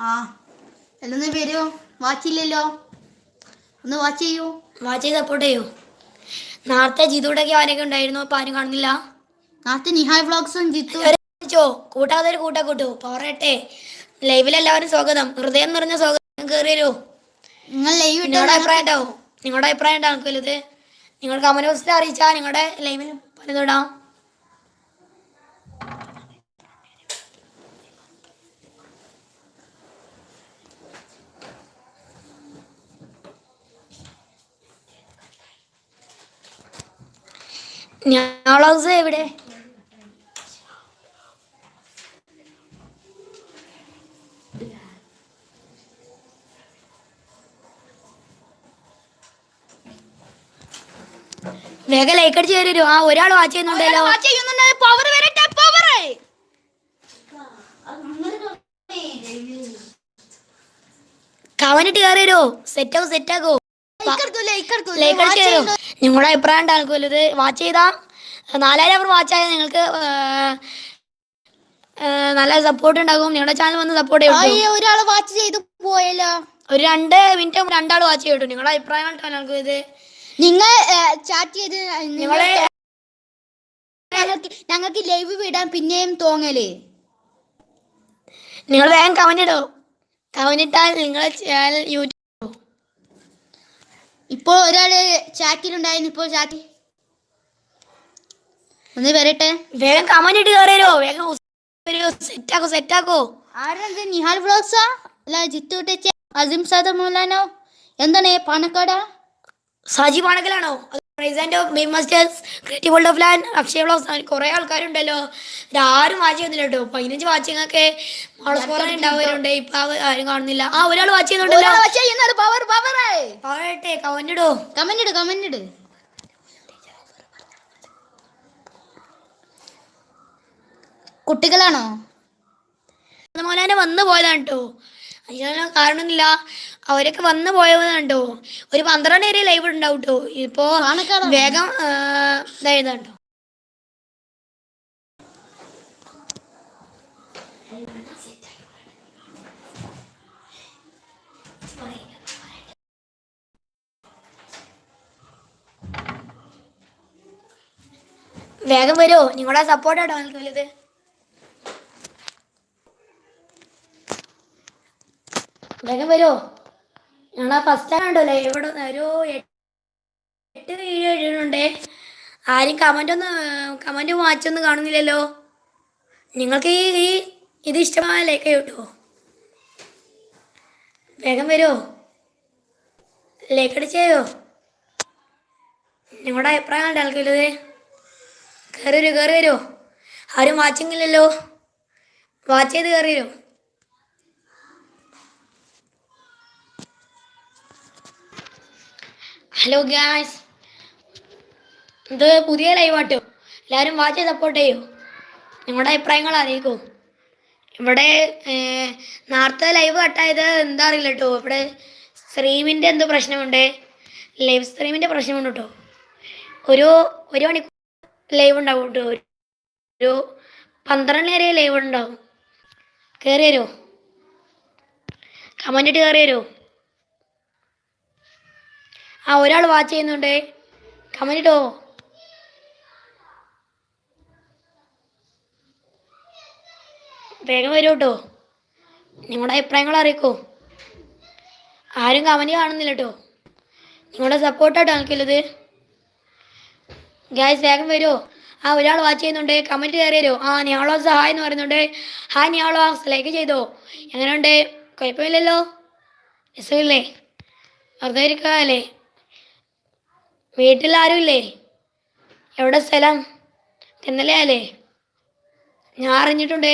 ആ എന്നൊന്ന് വരുമോ വാച്ചില്ലല്ലോ ഒന്ന് വാച്ച് ചെയ്യൂ. വാച്ച് ചെയ്ത് സപ്പോർട്ട് ചെയ്യൂ. നേരത്തെ ജിതുടൊക്കെ ആരൊക്കെ ഉണ്ടായിരുന്നു അപ്പൊ ആരും കാണുന്നില്ല. നേരത്തെ നിഹായ് വ്ളോഗ്സും ജിത്തു. കൂട്ടാതെ ഒരു കൂട്ടാ കൂട്ടു. പറയട്ടെ ലൈവിൽ എല്ലാവരും സ്വാഗതം. ഹൃദയം നിറഞ്ഞ സ്വാഗതം. കയറി വരൂ. നിങ്ങൾ ലൈവ് നിങ്ങളുടെ അഭിപ്രായം ഉണ്ടാവും. നിങ്ങളുടെ അഭിപ്രായം ഉണ്ടാവും വലുത്? നിങ്ങൾ കമന്റ് ബോക്സിൽ അറിയിച്ചാൽ നിങ്ങളുടെ ലൈവിൽ പലതും ഇടാം. ഞാളൗസ് എവിടെ? വേഗം ലൈക്ക് അടിച്ച് കയറി ആ ഒരാൾ വാച്ച് ചെയ്യുന്നുണ്ടല്ലോ. പവർ വരട്ടെ പവർ കവനിട്ട് കയറിയോ വരൂ സെറ്റാക്കോ ലൈക്ക് അടിച്ച് കയറൂ. നിങ്ങളുടെ അഭിപ്രായം ഉണ്ടാകുമല്ലോ ഇത് വാച്ച് ചെയ്താ? നാലായിരം അവർ വാച്ച് ആയാൽ നിങ്ങൾക്ക് നല്ല സപ്പോർട്ട് ഉണ്ടാകും. നിങ്ങളുടെ ചാനൽ വന്ന് സപ്പോർട്ട് ചെയ്യും വാച്ച് ചെയ്തു പോയല്ലോ. ഒരു രണ്ട് മിനിറ്റ് രണ്ടാൾ വാച്ച് ചെയ്തു നിങ്ങളുടെ അഭിപ്രായം കേട്ടോ ഞങ്ങൾക്ക് ഇത് നിങ്ങൾ ചാറ്റ് ചെയ്ത് നിങ്ങളെ ഞങ്ങൾക്ക് ലൈവ് വിടാൻ പിന്നെയും തോന്നലേ. നിങ്ങൾ വേഗം കമന്റ് ഇടോ. കമന്റ് ഇട്ടാൽ നിങ്ങളെ ചാനൽ യൂട്യൂബ് ഇപ്പോൾ ഒരാൾ ചാറ്റിലുണ്ടായിരുന്നു ഇപ്പോൾ ചാറ്റ് ഒന്ന് വരട്ടെ വേഗം കമന്റ് ഇട്ട് കയറിയോ വേഗം സെറ്റ് ആക്കോ സെറ്റ് ആക്കോ ആരാണ് നിഹാൽ വ്ളോഗ്സാ? അല്ല ജിത്തു ടച്ച് അസിം സാദർ മൗലാനോ? എന്താണ് പാണക്കാടാ? Saji പാണക്കലാണോ? Creative world of land Akshaya blogs കുറെ ആൾക്കാരുണ്ടല്ലോ. ആരും വാച്ച് ചെയ്യുന്നില്ല കേട്ടോ. പതിനഞ്ച് വാച്ചിങ് ഒക്കെ ഉണ്ടാവുന്നുണ്ട് ഇപ്പൊ ആരും കാണുന്നില്ല. ആ ഒരാൾ വാച്ച് ചെയ്യുന്നുണ്ടല്ലോ. പവർ പവർ പറയട്ടെ കവന്നിടോ കമന്റ് ഇട് കമന്റ് ഇട്. കുട്ടികളാണോ? മോനെ വന്നു പോയതാണ് കേട്ടോ. അതിനുള്ള കാരണമൊന്നുമില്ല അവരൊക്കെ വന്നു പോയതാണ് കേട്ടോ. ഒരു പന്ത്രണ്ട് വരെ ലൈവ് ഉണ്ടാവും കേട്ടോ. ഇപ്പോ? വേഗം ഇതായതാണ് കേട്ടോ. വേഗം വരുമോ നിങ്ങളുടെ സപ്പോർട്ടാണോ നിങ്ങൾക്ക് വലുത് വേഗം വരുമോ ഞങ്ങൾ ഫസ്റ്റ് ടൈം ഉണ്ടല്ലോ ഇവിടെ ഒരു എട്ട് വീഡിയോ ഇടുന്നുണ്ടേ ആരും കമന്റ് ഒന്ന് കമന്റ് വാച്ചൊന്നും കാണുന്നില്ലല്ലോ. നിങ്ങൾക്ക് ഈ ഈ ഇത് ഇഷ്ടമായ ലൈക്ക് കിട്ടുമോ വേഗം വരുമോ ലൈക്ക് അടിച്ചോ നിങ്ങളുടെ അഭിപ്രായം ഉണ്ട് ആൾക്കുള്ളത് കയറി വരൂ കയറി വരുമോ ആരും വാച്ചിങ്ങില്ലല്ലോ വാച്ച് ചെയ്ത് കയറി വരുമോ ഹലോ ഗ്യാസ് ഇത് പുതിയ ലൈവ് ആട്ടോ. എല്ലാവരും വാച്ച് സപ്പോർട്ട് ചെയ്യൂ. നിങ്ങളുടെ അഭിപ്രായങ്ങൾ അറിയിക്കൂ. ഇവിടെ നേരത്തെ ലൈവ് കട്ടായത് എന്താ അറിയില്ല കേട്ടോ ഇവിടെ സ്ട്രീമിന്റെ എന്ത് പ്രശ്നമുണ്ട്. ലൈവ് സ്ട്രീമിന്റെ പ്രശ്നമുണ്ട് കേട്ടോ ഒരു ഒരു മണിക്കൂർ ലൈവ് ഉണ്ടാവും കേട്ടോ ഒരു പന്ത്രണ്ട് വരെ ലൈവ് ഉണ്ടാവും. കയറി വരുമോ കമന്റ് ഇട്ട് കയറി വരുമോ ആ ഒരാൾ വാച്ച് ചെയ്യുന്നുണ്ട്. കമന്റ് ഇട്ടോ വേഗം വരൂ കേട്ടോ നിങ്ങളുടെ അഭിപ്രായങ്ങൾ അറിയിക്കോ. ആരും കമന്റ് കാണുന്നില്ല കേട്ടോ നിങ്ങളുടെ സപ്പോർട്ടാട്ടോ എനിക്കുള്ളത് ഗ്യാസ് വേഗം വരുമോ ആ ഒരാൾ വാച്ച് ചെയ്യുന്നുണ്ട്. കമന്റ് കയറി വരുമോ ആ ഞാളോ സഹായം എന്ന് പറയുന്നുണ്ട്. ഹായ് ഞാളോ ലൈക്ക് ചെയ്തോ. എങ്ങനെയുണ്ട്? കുഴപ്പമില്ലല്ലോ? രസമില്ലേ? വെറുതെ ഇരിക്കാല്ലേ വീട്ടിൽ ആരുമില്ലേ എവിടെ സ്ഥലം? തിന്നലയല്ലേ ഞാൻ അറിഞ്ഞിട്ടുണ്ട്.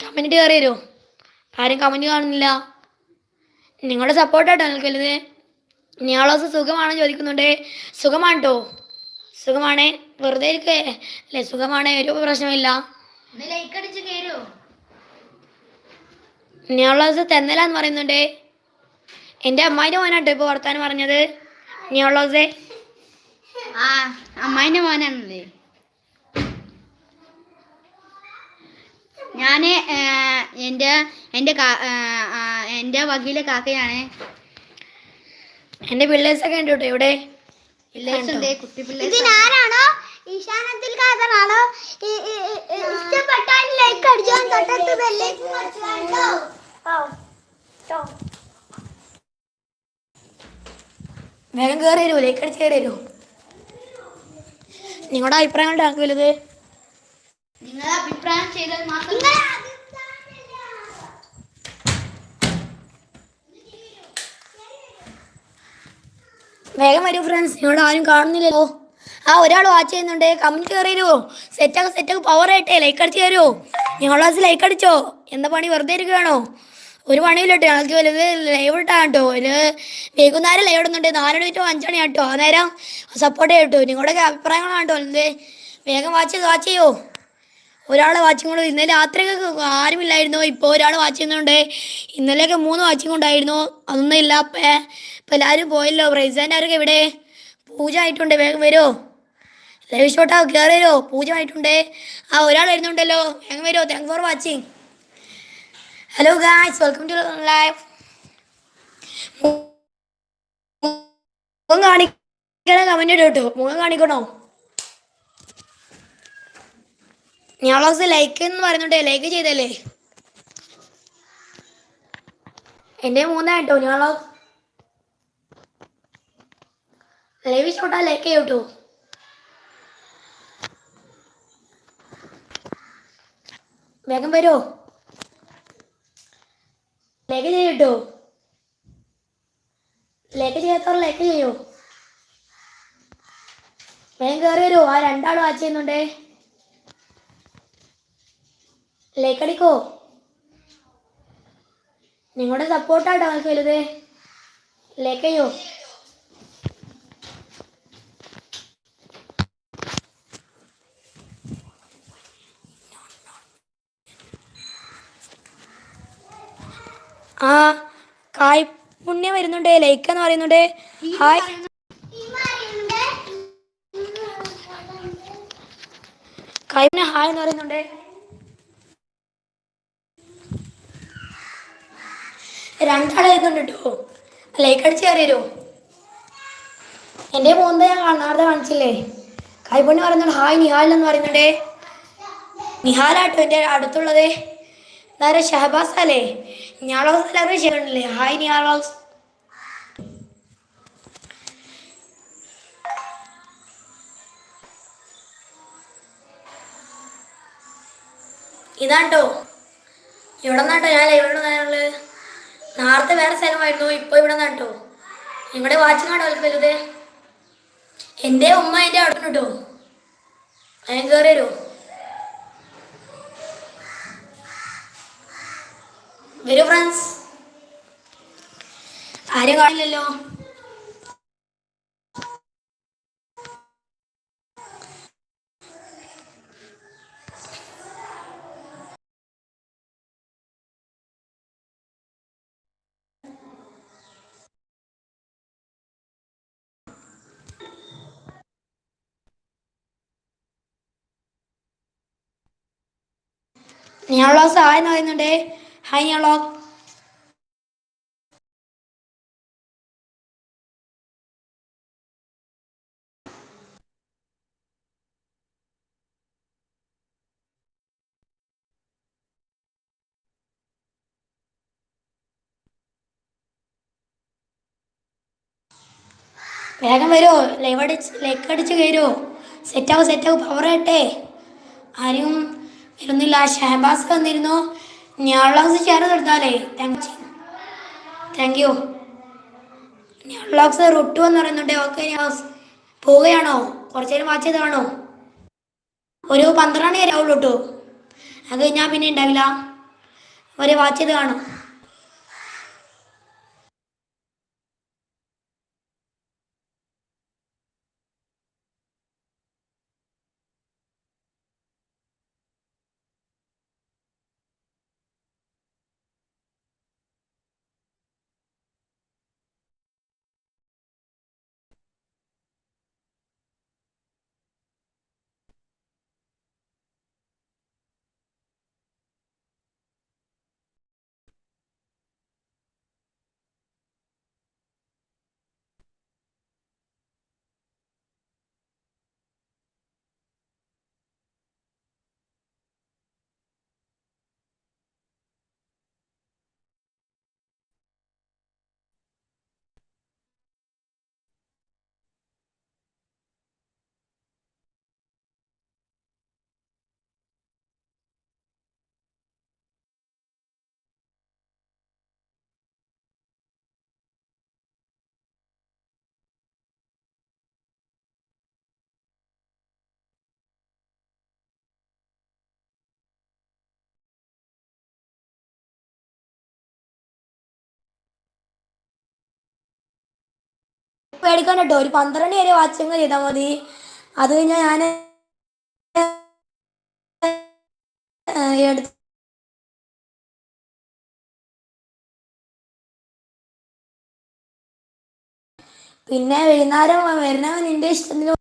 കമന്റ് കയറി വരുമോ ആരും കമന്റ് കാണുന്നില്ല. നിങ്ങളുടെ സപ്പോർട്ടാട്ടോ വലുത്. ഞാളോസ് സുഖമാണോ ചോദിക്കുന്നുണ്ട്. സുഖമാണ്? കേട്ടോ സുഖമാണ്? വെറുതെ ഇരിക്കേ. അല്ലേ? സുഖമാണ്? ഒരു പ്രശ്നമില്ല ഞാളോസ് തെന്നലാന്ന് പറയുന്നുണ്ട്. എന്റെ അമ്മായിന്റെ മോനാട്ടോ ഇപ്പോൾ വർത്താനം പറഞ്ഞത്. ഞാളോസേ ആ അമ്മായിന്റെ മോനാണല്ലേ. ഞാൻ എന്റെ എന്റെ എന്റെ വകീലെ കാക്കയാണ്. എന്റെ പിള്ളേഴ്സൊക്കെ ഉണ്ട് കേട്ടോ ഇവിടെ. ഈശാനത്തിൽ ഇഷ്ടപ്പെട്ടാൽ ലൈക്ക് അടിച്ചോ തൊട്ടടുത്ത് ബെല്ലേക്ക് വേഗം കയറി വരുമോ ലേക്ക് അടിച്ച് കയറി വരുമോ നിങ്ങളുടെ അഭിപ്രായം ഉണ്ടാക്കി വലുത്. നിങ്ങളെ അഭിപ്രായം ചെയ്താൽ മാത്രം വേഗം വരൂ ഫ്രണ്ട്സ് നിങ്ങളുടെ ആരും കാണുന്നില്ലല്ലോ. ആ ഒരാൾ വാച്ച് ചെയ്യുന്നുണ്ട്. കമന്റ് കയറി വരുമോ സെറ്റാക്ക് സെറ്റാക്ക് പവർ ആയിട്ടേ ലൈക്ക് അടിച്ച് തരുമോ നിങ്ങളുടെ ക്ലാസ് ലൈക്ക് അടിച്ചോ? എന്താ പണി? വെറുതെ ഇരിക്കുകയാണോ ഒരു പണിയില്ല കേട്ടോ. ഞങ്ങൾക്ക് വലുത് ലൈവ് ഇട്ടാണ് കേട്ടോ. ഒരു വൈകുന്നേരം ലൈവ് ഇടുന്നുണ്ട്. നാലണി ടു അഞ്ചണി കേട്ടോ ആ നേരം സപ്പോർട്ട് ചെയ്യട്ടോ നിങ്ങളുടെ അഭിപ്രായങ്ങളാണ് കേട്ടോ. വേഗം വാച്ച് ചെയ്ത് വാച്ച് ചെയ്യോ? ഒരാൾ വാച്ചിങ് കൊണ്ട് ഇന്നലെ രാത്രിയൊക്കെ ആരുമില്ലായിരുന്നു? ഇപ്പോൾ ഒരാൾ വാച്ച് ചെയ്യുന്നുണ്ട്. ഇന്നലെയൊക്കെ മൂന്ന് വാച്ചിങ് ഉണ്ടായിരുന്നു. അതൊന്നും ഇല്ല. ഇപ്പം ഇപ്പം എല്ലാവരും പോയല്ലോ. പ്രൈസാന്റെ ഇവിടെ? പൂജ ആയിട്ടുണ്ട്. വേഗം വരുമോ ലൈവ് ഷോട്ടാ കയറി വരുമോ പൂജ ആയിട്ടുണ്ട്. ആ ഒരാൾ വരുന്നുണ്ടല്ലോ. വേഗം വരുമോ thank for watching hello guys welcome to live മുഖം കാണിക്കണ കമന്റ് ഇടും കേട്ടോ. മുഖം കാണിക്കണോ? ഞാൻ ലൈക്ക് എന്ന് പറയുന്നുണ്ടേ. ലൈക്ക് ചെയ്തല്ലേ? എന്റെ മൂന്നായിട്ടോ ഞാൻ വ്ളോഗ് ലൈവ് ഷോട്ടാ ലൈക്ക് ചെയ്യൂട്ടോ വേഗം വരുമോ ലൈക്ക് ചെയ്യട്ടോ ലൈക്ക് ചെയ്യാത്തവർ ലൈക്ക് ചെയ്യോ. വേഗം കയറി വരുമോ ആ രണ്ടാളും വാച്ച് ചെയ്യുന്നുണ്ടേ. ലൈക്ക് അടിക്കോ. നിങ്ങളുടെ സപ്പോർട്ടാട്ടോ നിങ്ങൾക്ക് വലുത്. ലൈക്ക് ചെയ്യോ. ആ കായ് പുണ്യം വരുന്നുണ്ട് ലൈക്ക് എന്ന് പറയുന്നുണ്ട്. ഹായ്. കായ് പുണ്യം ഹായ് എന്ന് പറയുന്നുണ്ട്. രണ്ടാളെ ലൈക്ക് അടിച്ച് കയറിയോ എന്റെ മോന്ത ഞാൻ കാ- കാണിച്ചില്ലേ? കൈപ്പണി പറയുന്നുണ്ട് ഹായ് നിഹാൽ എന്ന് പറയുന്നുണ്ട്. നിഹാലാട്ടോ എന്റെ അടുത്തുള്ളത്. നേരെ ഷഹബാസ് അല്ലേ? ഞാളോസ് എല്ലാവരും ചെയ്യണില്ലേ ഹായ് ഞാളോസ് ഇതാട്ടോ ഇവിടെ നിന്നാട്ടോ ഞാൻ ഇവിടെ നിന്നുള്ളത് നേരത്തെ വേറെ സ്ഥലമായിരുന്നു. ഇപ്പൊ ഇവിടെ നിന്നാട്ടോ ഇവിടെ വാച്ച് കാണോ വലുത് എന്റെ ഉമ്മ എന്റെ അവിടെ കേട്ടോ ഞാൻ കയറി വരുമോ വരൂ ഫ്രണ്ട്സ് ആരും കാണില്ലല്ലോ. ഞാനുള്ള സഹായം പറയുന്നുണ്ടേ. ഹായ് ഞാളോ വേഗം വരുമോ ലൈവ് അടിച്ച് ലൈക്ക് അടിച്ച് കയറുമോ സെറ്റാവും സെറ്റാവും പവർ ആയിട്ടേ. ആരും വരുന്നില്ല. ഷഹബാസ് വന്നിരുന്നു. ഞാളോക്സ് ചേർന്ന് തീർത്താലേ താങ്ക് യു ഞാളോക്സ് റൊട്ടു എന്ന് പറയുന്നുണ്ട്. ഓക്കെ ഞാസ് പോവുകയാണോ? കുറച്ച് നേരം വാച്ച് ചെയ്തതാണോ ഒരു പന്ത്രണ്ട് വരെ ആവുള്ളൂ കേട്ടോ. അത് കഴിഞ്ഞാൽ പിന്നെ ഉണ്ടാവില്ല. ഒരു വാച്ച് ചെയ്ത് കാണും. പേടിക്കണ്ട കേട്ടോ ഒരു പന്ത്രണ്ട് വരെ വാച്ചിങ് ചെയ്താൽ മതി. അത് കഴിഞ്ഞാൽ ഞാൻ പിന്നെ വൈകുന്നേരം വരുന്ന നിന്റെ ഇഷ്ടത്തിന്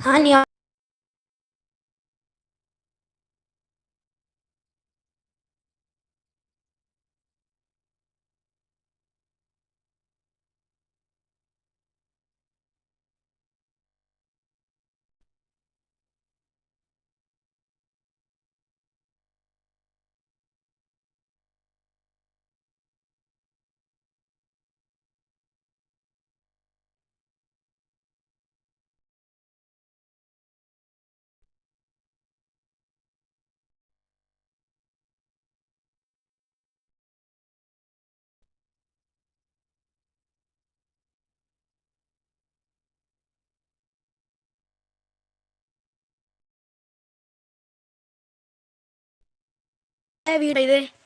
ആ ഞാൻ വീട് ഇത്